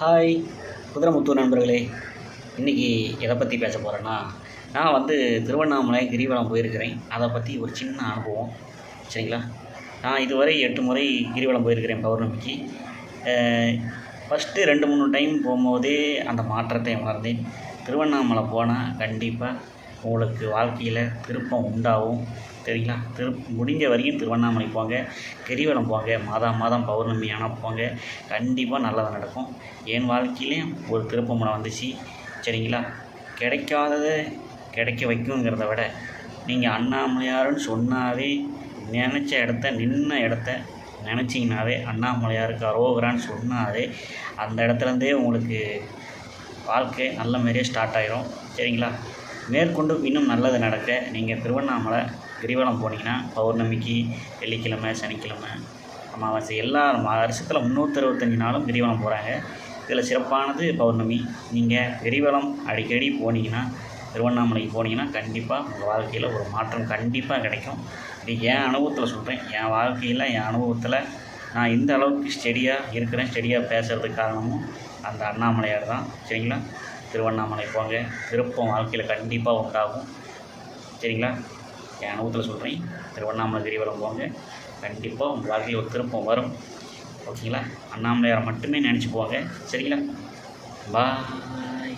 Hi. Kuthiramuthu நண்பர்களே இன்றைக்கி எதை பற்றி பேச போகிறேன்னா நான் வந்து திருவண்ணாமலை கிரிவலம் போயிருக்கிறேன். அதை பற்றி ஒரு சின்ன அனுபவம். சரிங்களா? நான் இதுவரை எட்டு முறை கிரிவலம் போயிருக்கிறேன் பௌர்ணமிக்கு. ஃபஸ்ட்டு ரெண்டு மூணு டைம் போகும்போதே அந்த மாற்றத்தை உணர்ந்தேன். திருவண்ணாமலை போனால் கண்டிப்பாக உங்களுக்கு வாழ்க்கையில் திருப்பம் உண்டாகும். சரிங்களா? திரு முடிஞ்ச வரைக்கும் திருவண்ணாமலை போங்க கிரிவலம் போங்க மாதம் மாதம் பௌர்ணமி ஆனால் போங்க. கண்டிப்பாக நல்லதாக நடக்கும். என் வாழ்க்கையிலையும் ஒரு திருப்பமுனை வந்துச்சு. சரிங்களா? கிடைக்காததை கிடைக்க வைக்குங்கிறத விட நீங்கள் அண்ணாமலையாருன்னு சொன்னாவே நினச்ச இடத்த நின்ன இடத்த நினச்சிங்கனாவே அண்ணாமலையாருக்கு அரோகரான்னு சொன்னாவே அந்த இடத்துலேருந்தே உங்களுக்கு வாழ்க்கை நல்ல மாதிரியே ஸ்டார்ட் ஆயிரும். சரிங்களா? மேற்கொண்டு இன்னும் நல்லது நடக்க நீங்கள் திருவண்ணாமலை கிரிவலம் போனீங்கன்னா பௌர்ணமிக்கு வெள்ளிக்கிழமை சனிக்கிழமை அமாவாசை எல்லா வருஷத்தில் முந்நூற்றி அறுபத்தஞ்சி நாளும் கிரிவலம் போகிறாங்க இதில் சிறப்பானது பௌர்ணமி. நீங்கள் கிரிவலம் அடிக்கடி போனீங்கன்னா திருவண்ணாமலைக்கு போனீங்கன்னா கண்டிப்பாக உங்கள் வாழ்க்கையில் ஒரு மாற்றம் கண்டிப்பாக கிடைக்கும். இது என் அனுபவத்தில் சொல்கிறேன் என் வாழ்க்கையில் என் அனுபவத்தில் நான் இந்த அளவுக்கு ஸ்டெடியாக இருக்கிறேன். ஸ்டெடியாக பேசுகிறதுக்கு காரணமும் அந்த அண்ணாமலையார் தான். சரிங்களா? திருவண்ணாமலை போங்க. திருப்பம் வாழ்க்கையில் கண்டிப்பாக உண்டாகும். சரிங்களா? என் அனுபவத்தில் சொல்கிறேன் திருவண்ணாமலை கிரிவலம் போங்க. கண்டிப்பாக உங்கள் வாழ்க்கையில் ஒரு திருப்பம் வரும். ஓகேங்களா? அண்ணாமலையாரை மட்டுமே நினச்சி போங்க. சரிங்களா? பாய்